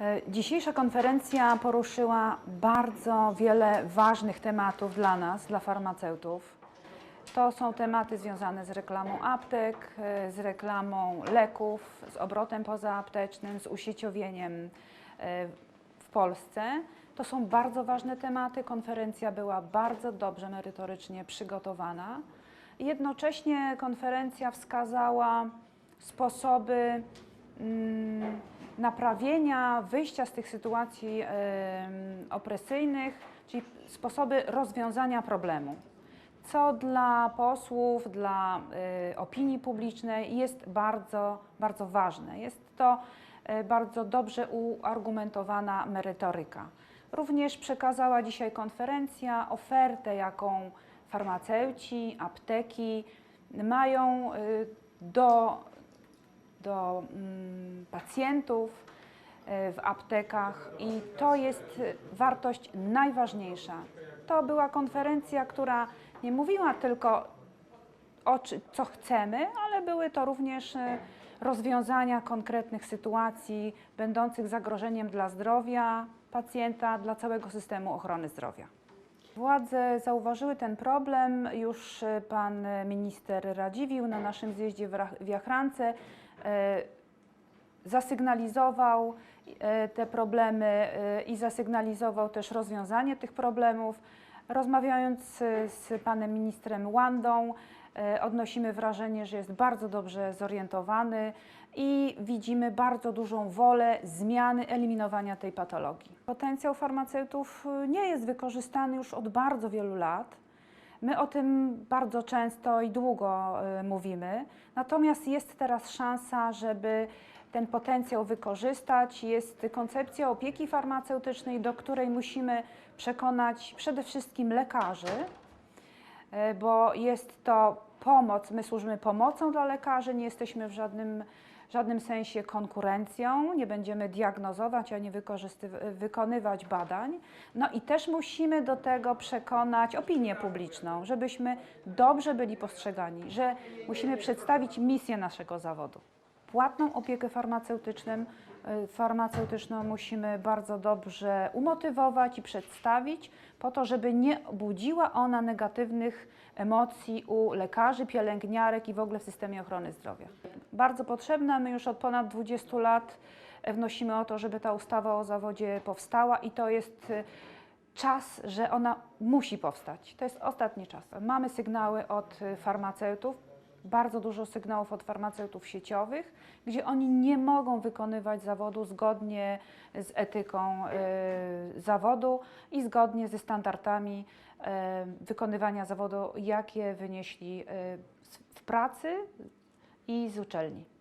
E, Dzisiejsza konferencja poruszyła bardzo wiele ważnych tematów dla nas, dla farmaceutów. To są tematy związane z reklamą aptek, e, z reklamą leków, z obrotem pozaaptecznym, z usieciowieniem e, w Polsce. To są bardzo ważne tematy. Konferencja była bardzo dobrze merytorycznie przygotowana. Jednocześnie konferencja wskazała sposoby mm, naprawienia, wyjścia z tych sytuacji opresyjnych, czyli sposoby rozwiązania problemu. Co dla posłów, dla y, opinii publicznej jest bardzo, bardzo ważne. Jest to y, bardzo dobrze uargumentowana merytoryka. Również przekazała dzisiaj konferencja ofertę, jaką farmaceuci, apteki mają y, do do mm, pacjentów e, w aptekach i to jest wartość najważniejsza. To była konferencja, która nie mówiła tylko o co chcemy, ale były to również e, rozwiązania konkretnych sytuacji będących zagrożeniem dla zdrowia pacjenta, dla całego systemu ochrony zdrowia. Władze zauważyły ten problem, już e, pan e, minister Radziwił na naszym zjeździe w Jachrance e, zasygnalizował te problemy i zasygnalizował też rozwiązanie tych problemów. Rozmawiając e, z panem ministrem Łandą, e, odnosimy wrażenie, że jest bardzo dobrze zorientowany i widzimy bardzo dużą wolę zmiany, eliminowania tej patologii. Potencjał farmaceutów e, nie jest wykorzystany już od bardzo wielu lat. My o tym bardzo często i długo y, mówimy, natomiast jest teraz szansa, żeby ten potencjał wykorzystać. Jest koncepcja opieki farmaceutycznej, do której musimy przekonać przede wszystkim lekarzy, e, bo jest to pomoc, my służymy pomocą dla lekarzy, nie jesteśmy w żadnym, żadnym sensie konkurencją, nie będziemy diagnozować ani wykonywać badań. No i też musimy do tego przekonać opinię publiczną, żebyśmy dobrze byli postrzegani, że musimy przedstawić misję naszego zawodu. Płatną opiekę farmaceutyczną, farmaceutyczną musimy bardzo dobrze umotywować i przedstawić, po to, żeby nie budziła ona negatywnych emocji u lekarzy, pielęgniarek i w ogóle w systemie ochrony zdrowia. Bardzo potrzebna, my już od ponad 20 lat e, wnosimy o to, żeby ta ustawa o zawodzie powstała i to jest y, czas, że ona musi powstać. To jest ostatni czas. Mamy sygnały od y, farmaceutów, bardzo dużo sygnałów od farmaceutów sieciowych, gdzie oni nie mogą wykonywać zawodu zgodnie z etyką y, zawodu i zgodnie ze standardami y, wykonywania zawodu, jakie wynieśli y, w pracy i z uczelni.